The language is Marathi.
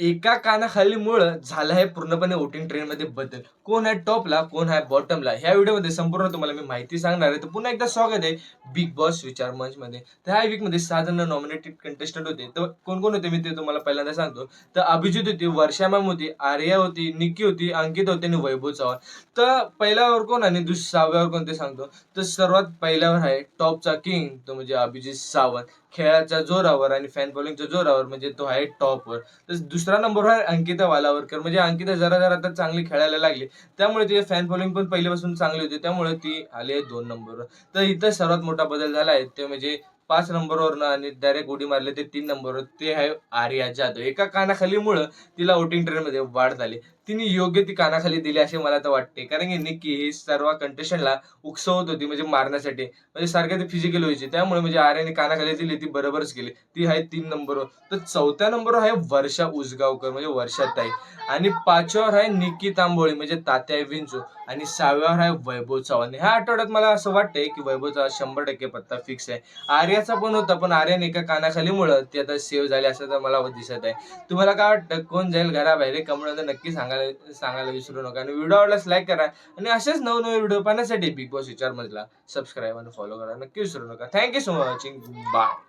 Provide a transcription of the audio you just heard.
एका कानाखाली मुळे झालं आहे पूर्णपणे वोटिंग ट्रेन मध्ये बदल. कोण आहे टॉपला कोण आहे बॉटमला ह्या व्हिडिओमध्ये संपूर्ण तुम्हाला मी माहिती सांगणार आहे. तर पुन्हा एकदा स्वागत आहे बिग बॉस विचार मंच मध्ये. तर ह्या वीकमध्ये सहा जण नॉमिनेटेड कंटेस्टंट होते. तर कोण कोण होते मी ते तुम्हाला पहिल्यांदा सांगतो. तर अभिजित होती वर्षा मॅम होती आर्या होती निकी होती अंकित होती आणि वैभव चव्हाण. तर पहिल्यावर कोण आणि दुस सहाव्यावर कोण ते सांगतो? तर सर्वात पहिल्यावर आहे टॉपचा किंग तो म्हणजे अभिजित सावंत. खेळाच्या जोरावर आणि फॅन फॉलोइंगच्या जोरावर म्हणजे तो आहे टॉपवर तर दुसरा नंबरवर आहे अंकिता वालावरकर. म्हणजे अंकिता जरा जरा आता चांगली खेळायला लागली. त्यामुळे तिचे फॅन फॉलोइंग पण पहिल्यापासून चांगली होती. त्यामुळे ती आली आहे दोन नंबरवर तर इथं सर्वात मोठा बदल झाला आहे. ते म्हणजे पाच नंबरवर आणि डायरेक्ट उडी मारले ते तीन नंबरवर. ते आहे आर्या जाधव. एका कानाखालीमुळं तिला वोटिंग ट्रेनमध्ये वाढ झाली. तिने योग्य ती कानाखाली दिली असे मला तर वाटते. कारण की निक्की ही सर्व कंटेस्टंटला उकसवत होती म्हणजे मारण्यासाठी. म्हणजे सारख्या ती फिजिकल व्हायची. त्यामुळे म्हणजे आर्याने कानाखाली दिली ती बरोबरच गेली. ती आहे तीन नंबरवर. तर चौथ्या नंबरवर आहे वर्षा उसगावकर म्हणजे वर्षाताई. आणि पाचव्यावर आहे निक्की तांबोळी म्हणजे तात्या विंचू. आणि सहाव्यावर आहे वैभव चव्हाण. ह्या आठवड्यात मला असं वाटतंय की वैभव चव्हाण शंभर टक्के पत्ता फिक्स आहे. आर्या आर्याचा पण होता पण आर्यन एका कानाखाली मुळे ती आता सेव्ह झाली असं तर मला दिसत आहे. तुम्हाला काय वाटतं? कोण जाईल घराबाहेर? कमेंट नक्की सांगायला सांगायला विसरू नका. आणि व्हिडिओ आवडल्यास लाईक करा. आणि असेच नवनवे व्हिडिओ पाहण्यासाठी बिग बॉस विचार मधला सबस्क्राईब आणि फॉलो करा. नक्की विसरू नका. Thank you so much watching bye